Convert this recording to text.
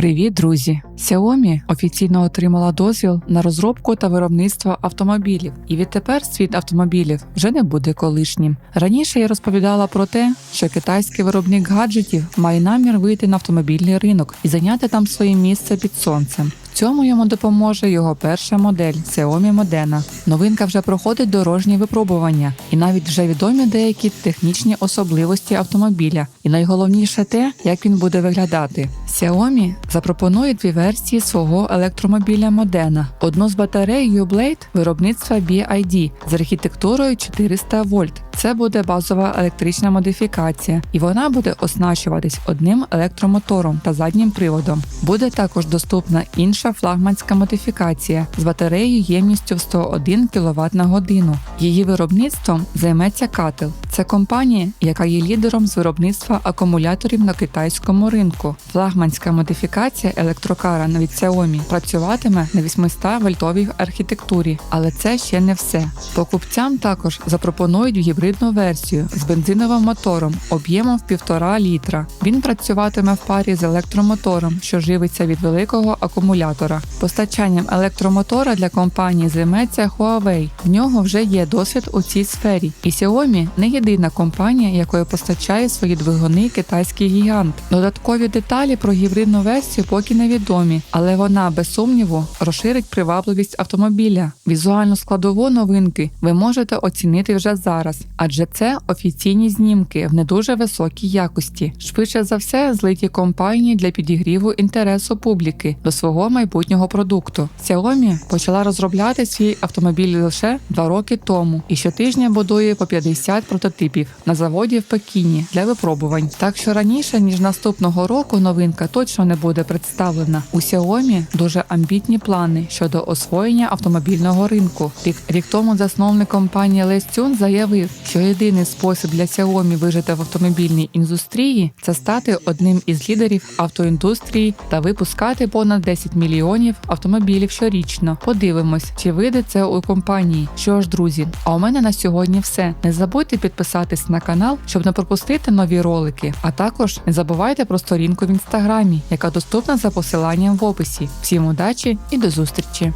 Привіт, друзі! Xiaomi офіційно отримала дозвіл на розробку та виробництво автомобілів, і відтепер світ автомобілів вже не буде колишнім. Раніше я розповідала про те, що китайський виробник гаджетів має намір вийти на автомобільний ринок і зайняти там своє місце під сонцем. Цьому йому допоможе його перша модель Xiaomi Modena. Новинка вже проходить дорожні випробування, і навіть вже відомі деякі технічні особливості автомобіля. І найголовніше те, як він буде виглядати. Xiaomi запропонує дві версії свого електромобіля Modena. Одну з батарей U-Blade виробництва BID з архітектурою 400 вольт. Це буде базова електрична модифікація, і вона буде оснащуватись одним електромотором та заднім приводом. Буде також доступна інша флагманська модифікація з батареєю ємністю в 101 кВт на годину. Її виробництвом займеться Кател. Це компанія, яка є лідером з виробництва акумуляторів на китайському ринку. Флагманська модифікація електрокара від Xiaomi працюватиме на 800 вольтовій архітектурі, але це ще не все. Покупцям також запропонують гібридну версію з бензиновим мотором об'ємом в 1,5 літра. Він працюватиме в парі з електромотором, що живиться від великого акумулятора. Постачанням електромотора для компанії займеться Huawei. В нього вже є досвід у цій сфері, і Xiaomi не єдина компанія, якою постачає свої двигуни китайський гігант. Додаткові деталі про гібридну версію поки невідомі, але вона без сумніву розширить привабливість автомобіля. Візуальну складову новинки ви можете оцінити вже зараз, адже це офіційні знімки в не дуже високій якості. Швидше за все, злиті компанії для підігріву інтересу публіки до свого майбутнього продукту. Xiaomi почала розробляти свій автомобіль лише два роки тому і щотижня будує по 50 прототипів на заводі в Пекіні для випробувань. Так що раніше ніж наступного року новинка точно не буде представлена. У Xiaomi дуже амбітні плани щодо освоєння автомобільного ринку. Рік, рік тому засновник компанії Tune заявив, що єдиний спосіб для Xiaomi вижити в автомобільній індустрії це стати одним із лідерів автоіндустрії та випускати понад 10 мільйонів автомобілів щорічно. Подивимось, чи вийде це у компанії. Що ж, друзі, а у мене на сьогодні все. Не забудьте підписатись на канал, щоб не пропустити нові ролики. А також не забувайте про сторінку в інстаграмі, яка доступна за посиланням в описі. Всім удачі і до зустрічі!